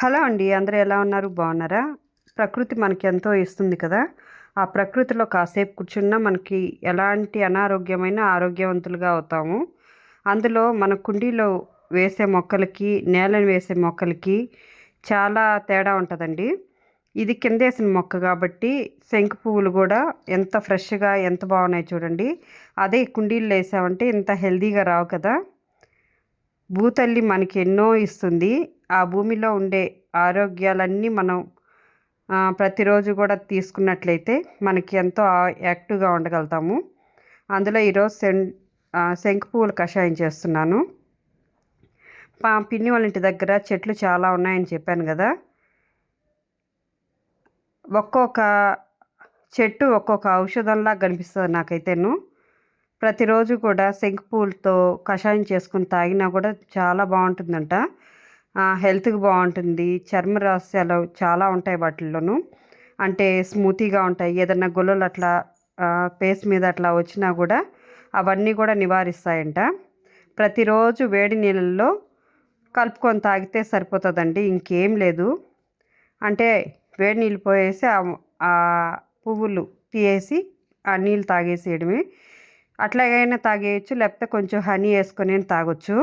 Hello అండి అందరూ ఎలా ఉన్నారు? బాగున్నారా? ప్రకృతి మనకి ఎంతో ఇస్తుంది కదా. ఆ ప్రకృతిలో కాసేపు కూర్చున్నా మనకి ఎలాంటి అనారోగ్యమైన ఆరోగ్యవంతులుగా అవుతాము. అందులో మన కుండీలో వేసే మొక్కలకి నేలను వేసే మొక్కలకి చాలా తేడా ఉంటుందండి. ఇది కిందేసిన మొక్క కాబట్టి శంకు పువ్వులు కూడా ఎంత ఫ్రెష్గా ఎంత బాగున్నాయి చూడండి. అదే కుండీలు వేసామంటే ఇంత హెల్దీగా రావు కదా. భూతల్లి మనకి ఎన్నో ఇస్తుంది. ఆ భూమిలో ఉండే ఆరోగ్యాలన్నీ మనం ప్రతిరోజు కూడా తీసుకున్నట్లయితే మనకి ఎంతో యాక్టివ్గా ఉండగలుగుతాము. అందులో ఈరోజు శం శంకు పువ్వులు కషాయం చేస్తున్నాను. పా పిన్ని వాళ్ళ ఇంటి దగ్గర చెట్లు చాలా ఉన్నాయని చెప్పాను కదా. ఒక్కొక్క చెట్టు ఒక్కొక్క ఔషధంలా కనిపిస్తుంది నాకైతేను. ప్రతిరోజు కూడా శంకు పువ్వులతో కషాయం చేసుకుని తాగినా కూడా చాలా బాగుంటుందంట. హెల్త్కి బాగుంటుంది చర్మ రహస్యాలు చాలా ఉంటాయి వాటిల్లోనూ. అంటే స్మూతీగా ఉంటాయి. ఏదన్నా గొల్లలు అట్లా ఫేస్ మీద అట్లా వచ్చినా కూడా అవన్నీ కూడా నివారిస్తాయంట. ప్రతిరోజు వేడి నీళ్ళల్లో కలుపుకొని తాగితే సరిపోతుందండి. ఇంకేం లేదు. అంటే వేడి నీళ్ళు పోయేసి ఆ పువ్వులు తీయేసి ఆ నీళ్ళు తాగేసేయడమే. అట్లాగైనా తాగేయచ్చు. లేకపోతే కొంచెం హనీ వేసుకొని తాగొచ్చు.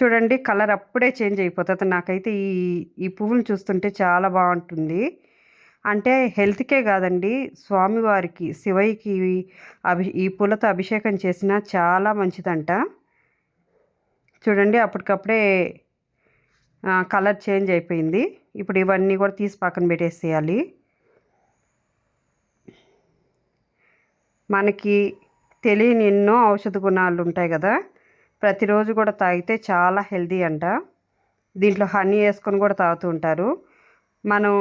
చూడండి కలర్ అప్పుడే చేంజ్ అయిపోతుంది. నాకైతే ఈ ఈ పువ్వులు చూస్తుంటే చాలా బాగుంటుంది. అంటే హెల్త్కే కాదండి స్వామివారికి శివయ్యకి అభి ఈ పూలతో అభిషేకం చేసినా చాలా మంచిదంట. చూడండి అప్పటికప్పుడే కలర్ చేంజ్ అయిపోయింది. ఇప్పుడు ఇవన్నీ కూడా తీసి పక్కన పెట్టేసేయాలి. మనకి తెలియని ఎన్నో ఔషధ గుణాలు ఉంటాయి కదా. ప్రతిరోజు కూడా తాగితే చాలా హెల్దీ అంట. దీంట్లో హనీ వేసుకొని కూడా తాగుతూ ఉంటారు. మనం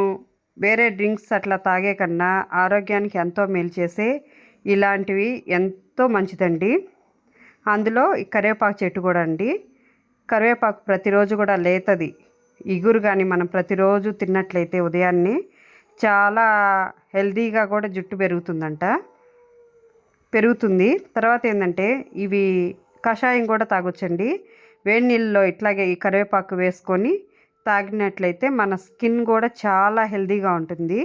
వేరే డ్రింక్స్ అట్లా తాగే కన్నా ఆరోగ్యానికి ఎంతో మేలు చేసే ఇలాంటివి ఎంతో మంచిదండి. అందులో ఈ కరివేపాకు చెట్టు కూడా అండి. కరివేపాకు ప్రతిరోజు కూడా లేతది. ఇగురు కానీ మనం ప్రతిరోజు తిన్నట్లయితే ఉదయాన్నే చాలా హెల్దీగా కూడా జుట్టు పెరుగుతుందంట. పెరుగుతుంది. తర్వాత ఏంటంటే ఇవి కషాయం కూడా తాగొచ్చండి. వేడి నీళ్ళలో ఇట్లాగే ఈ కరివేపాకు వేసుకొని తాగినట్లయితే మన స్కిన్ కూడా చాలా హెల్దీగా ఉంటుంది.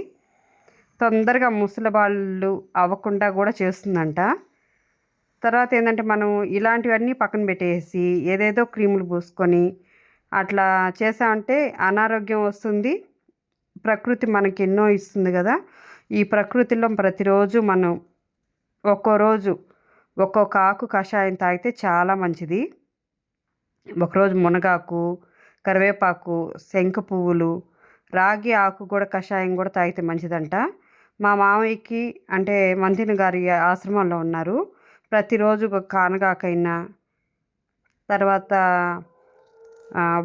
తొందరగా ముసలివాళ్ళు అవ్వకుండా కూడా చేస్తుందంట. తర్వాత ఏంటంటే మనం ఇలాంటివన్నీ పక్కన పెట్టేసి ఏదేదో క్రీములు పూసుకొని అట్లా చేసామంటే అనారోగ్యం వస్తుంది. ప్రకృతి మనకి ఎన్నో ఇస్తుంది కదా. ఈ ప్రకృతిలో ప్రతిరోజు మనం ఒక్కో రోజు ఒక్కొక్క ఆకు కషాయం తాగితే చాలా మంచిది. ఒకరోజు మునగాకు కరివేపాకు శంఖ పువ్వులు రాగి ఆకు కూడా కషాయం కూడా తాగితే మంచిదంట. మా మామయ్యకి అంటే మంతిని గారి ఆశ్రమంలో ఉన్నారు. ప్రతిరోజు ఒక కానగాకైనా తర్వాత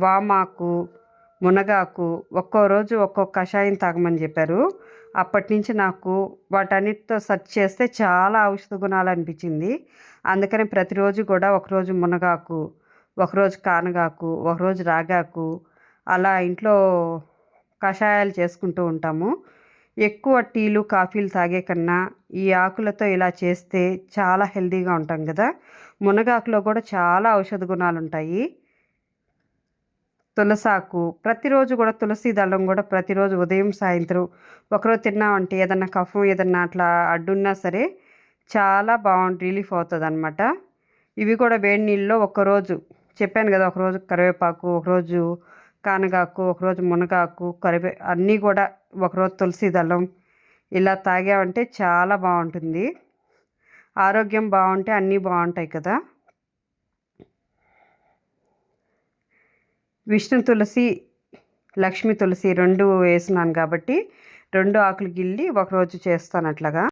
వామాకు మునగాకు ఒక్కో రోజు ఒక్కొక్క కషాయం తాగమని చెప్పారు. అప్పటి నుంచి నాకు వాటన్నిటితో సెర్చ్ చేస్తే చాలా ఔషధ గుణాలు అనిపించింది. అందుకని ప్రతిరోజు కూడా ఒకరోజు మునగాకు ఒకరోజు కానగాకు ఒకరోజు రాగాకు అలా ఇంట్లో కషాయాలు చేసుకుంటూ ఉంటాము. ఎక్కువ టీలు కాఫీలు తాగే కన్నా ఈ ఆకులతో ఇలా చేస్తే చాలా హెల్తీగా ఉంటాం కదా. మునగాకులో కూడా చాలా ఔషధ గుణాలు ఉంటాయి తులసాకు. ప్రతిరోజు కూడా తులసి దళం కూడా ప్రతిరోజు ఉదయం సాయంత్రం ఒకరోజు తిన్నామంటే ఏదన్నా కఫం ఏదన్నా అట్లా అడ్డున్నా సరే చాలా బాగుంటుంది రిలీఫ్ అవుతుంది అనమాట ఇవి కూడా వేడి నీళ్ళలో ఒకరోజు చెప్పాను కదా ఒకరోజు కరివేపాకు ఒకరోజు కానగాకు ఒకరోజు మునగాకు కరివే అన్నీ కూడా ఒకరోజు తులసి దళం ఇలా తాగామంటే చాలా బాగుంటుంది. ఆరోగ్యం బాగుంటే అన్నీ బాగుంటాయి కదా. విష్ణు తులసి లక్ష్మీ తులసి రెండు వేసినాను కాబట్టి రెండు ఆకులు గిల్లి ఒకరోజు చేస్తాను అట్లాగా